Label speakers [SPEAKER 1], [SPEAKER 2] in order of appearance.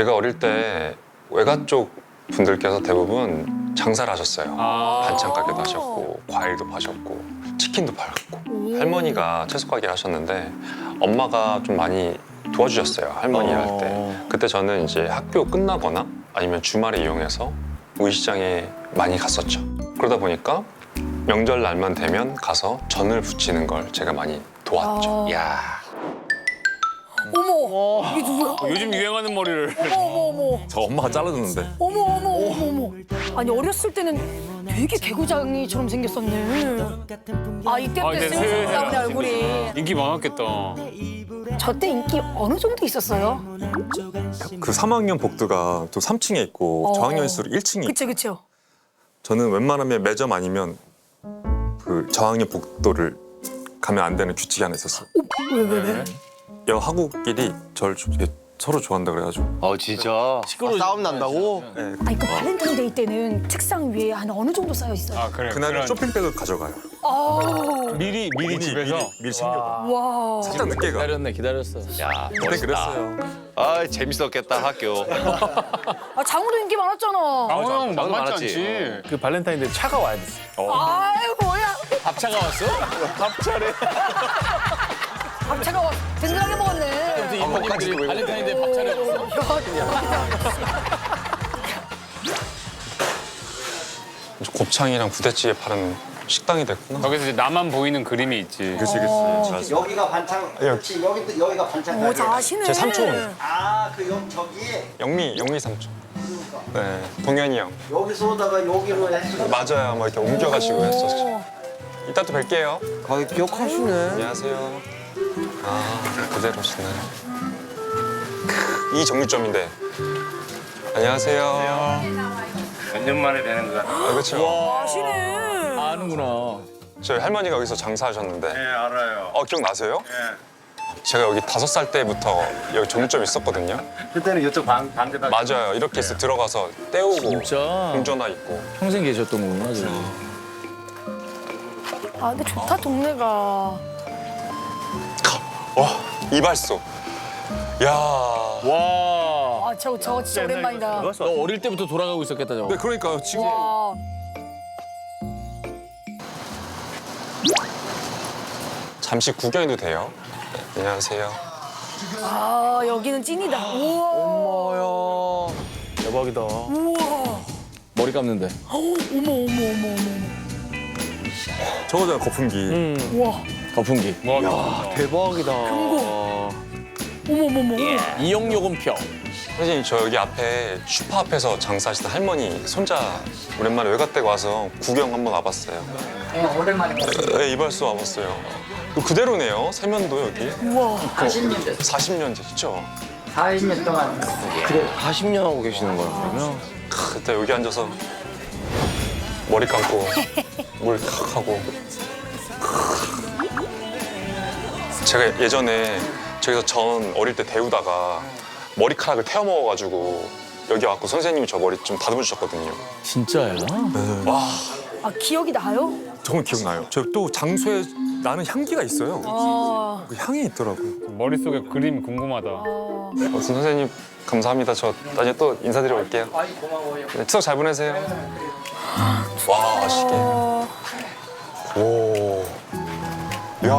[SPEAKER 1] 제가 어릴 때 외가 쪽 분들께서 대부분 장사를 하셨어요.
[SPEAKER 2] 아.
[SPEAKER 1] 반찬 가게도 하셨고 과일도 파셨고 치킨도 팔았고 할머니가 채소 가게 하셨는데 엄마가 좀 많이 도와주셨어요. 할머니 할 때. 그때 저는 이제 학교 끝나거나 아니면 주말에 이용해서 우이시장에 많이 갔었죠. 그러다 보니까 명절 날만 되면 가서 전을 부치는 걸 제가 많이 도왔죠.
[SPEAKER 3] 아.
[SPEAKER 4] 야.
[SPEAKER 3] 어머, 이게 누구야?
[SPEAKER 2] 요즘 유행하는 머리를.
[SPEAKER 3] 어머, 어머, 어머,
[SPEAKER 5] 저 엄마가 잘라줬는데
[SPEAKER 3] 어머, 어머, 어머, 어머. 아니 어렸을 때는 되게 개구장이처럼 생겼었네. 아
[SPEAKER 2] 아,
[SPEAKER 3] 이때부터
[SPEAKER 2] 이제
[SPEAKER 3] 쓱
[SPEAKER 2] 슬슬
[SPEAKER 3] 나오네 얼굴이.
[SPEAKER 2] 인기 많았겠다.
[SPEAKER 3] 저 때 인기 어느 정도 있었어요?
[SPEAKER 5] 그 3학년 복도가 또 3층에 있고
[SPEAKER 3] 어.
[SPEAKER 5] 저학년일수록 1층이
[SPEAKER 3] 그쵸, 그쵸.
[SPEAKER 5] 저는 웬만하면 매점 아니면 그 저학년 복도를 가면 안 되는 규칙이 하나 있었어요.
[SPEAKER 3] 왜, 왜, 왜?
[SPEAKER 5] 여하고끼리 저를 좀 이렇게 서로 좋아한다 그래가지고
[SPEAKER 4] 어 진짜. 시끄러. 싸움 난다고?
[SPEAKER 5] 네,
[SPEAKER 3] 아니 그 발렌타인데이 때는 책상 위에 한 어느 정도 쌓여 있어요?
[SPEAKER 2] 아 그래.
[SPEAKER 5] 그날은
[SPEAKER 2] 그런-
[SPEAKER 5] 쇼핑백을 가져가요.
[SPEAKER 3] 아우,
[SPEAKER 2] 미리 미리 집에서.
[SPEAKER 5] 미리, 미리 챙겨가.
[SPEAKER 3] 와.
[SPEAKER 5] 살짝 늦게 가.
[SPEAKER 6] 기다렸네 기다렸어.
[SPEAKER 4] 야.
[SPEAKER 5] 그때 그랬어요.
[SPEAKER 4] 아 재밌었겠다 학교.
[SPEAKER 3] 아 장우도 인기 많았잖아.
[SPEAKER 2] 아우랑
[SPEAKER 4] 나도
[SPEAKER 2] 만만치
[SPEAKER 4] 많았지.
[SPEAKER 2] 않지.
[SPEAKER 6] 그 발렌타인데이 차가 와야 됐어.
[SPEAKER 3] 아유 뭐야?
[SPEAKER 6] 밥차가 왔어? 밥차래.
[SPEAKER 3] 밥차가 와 든든하게 먹었네.
[SPEAKER 6] 이모님들이 발렌타인데이 밥차래 왔어.
[SPEAKER 1] 곱창이랑 부대찌개 파는 식당이 됐구나.
[SPEAKER 2] 거기서 이제 나만 보이는 그림이 있지.
[SPEAKER 5] 그치 그치.
[SPEAKER 7] 여기가 반찬, 그렇지 여기도 여기가 반찬
[SPEAKER 3] 오. 잘하시네.
[SPEAKER 1] 제 삼촌.
[SPEAKER 7] 아, 그 여, 저기
[SPEAKER 1] 영미, 영미 삼촌. 네, 동현이 형.
[SPEAKER 7] 여기서 오다가 여기로 했어.
[SPEAKER 1] 맞아요. 뭐 이렇게 옮겨가시고 했었죠. 이따 또 뵐게요.
[SPEAKER 4] 거의 기억하시네.
[SPEAKER 1] 안녕하세요. 아, 그대로시네. 크, 이 정육점인데. 안녕하세요.
[SPEAKER 2] 몇 년 만에 되는 거 같아.
[SPEAKER 1] 아, 그렇죠.
[SPEAKER 3] 잘하시네.
[SPEAKER 6] 아는구나.
[SPEAKER 1] 저희 할머니가 여기서 장사하셨는데.
[SPEAKER 2] 네 알아요.
[SPEAKER 1] 어, 기억나세요?
[SPEAKER 2] 네.
[SPEAKER 1] 제가 여기 다섯 살 때부터 여기 정육점 있었거든요.
[SPEAKER 2] 그때는 이쪽 반 반대다.
[SPEAKER 1] 맞아요. 이렇게 해서 들어가서 때우고
[SPEAKER 6] 진짜
[SPEAKER 1] 공전화 있고.
[SPEAKER 6] 평생 계셨던 거구나 저기.
[SPEAKER 3] 아 근데 좋다 동네가.
[SPEAKER 1] 와, 이발소. 야.
[SPEAKER 6] 와.
[SPEAKER 3] 아 저거 저거 진짜 오랜만이다.
[SPEAKER 6] 너 어릴 때부터 돌아가고 있었겠다 저거.
[SPEAKER 5] 네 그러니까 지금
[SPEAKER 3] 와.
[SPEAKER 1] 잠시 구경해도 돼요? 네, 안녕하세요.
[SPEAKER 3] 아 여기는 찐이다. 우와.
[SPEAKER 6] 대박이다.
[SPEAKER 3] 우와.
[SPEAKER 6] 머리 감는데.
[SPEAKER 3] 어머 어머 어머 어머.
[SPEAKER 5] 저거잖아 거품기.
[SPEAKER 3] 우와.
[SPEAKER 6] 거품기.
[SPEAKER 2] 뭐
[SPEAKER 4] 대박이다.
[SPEAKER 3] 어머 어머 어머.
[SPEAKER 6] 이용 요금표.
[SPEAKER 1] 선생님 저 여기 앞에 슈퍼 앞에서 장사하시던 할머니 손자 오랜만에 외갓 댁 와서 구경 한번 와봤어요.
[SPEAKER 8] 네, 오랜만에 봤어요.
[SPEAKER 1] 네 이발소 와봤어요. 이거 그대로네요. 세면도 여기.
[SPEAKER 3] 우와.
[SPEAKER 8] 40년 됐어요.
[SPEAKER 1] 40년 됐죠.
[SPEAKER 8] 40년 동안
[SPEAKER 4] 그래 40년 하고 계시는 거야 그러면?
[SPEAKER 1] 크, 그때 여기 앉아서 머리 감고 물 탁 하고. 크. 제가 예전에 저기서 전 어릴 때 데우다가 머리카락을 태워 먹어가지고 여기 와갖고 선생님이 저 머리 좀 다듬어 주셨거든요.
[SPEAKER 6] 진짜야?
[SPEAKER 3] 아 기억이 나요?
[SPEAKER 5] 저건 기억나요. 저 또 장소에 나는 향기가 있어요.
[SPEAKER 3] 아.
[SPEAKER 5] 그 향이 있더라고요.
[SPEAKER 2] 머릿속에 그림 궁금하다.
[SPEAKER 1] 아무튼 선생님 감사합니다. 저 나중에 또 인사드리러 올게요.
[SPEAKER 8] 아이 고마워요.
[SPEAKER 1] 네, 추석 잘 보내세요. 와 시계.
[SPEAKER 3] 어.
[SPEAKER 1] 오. 야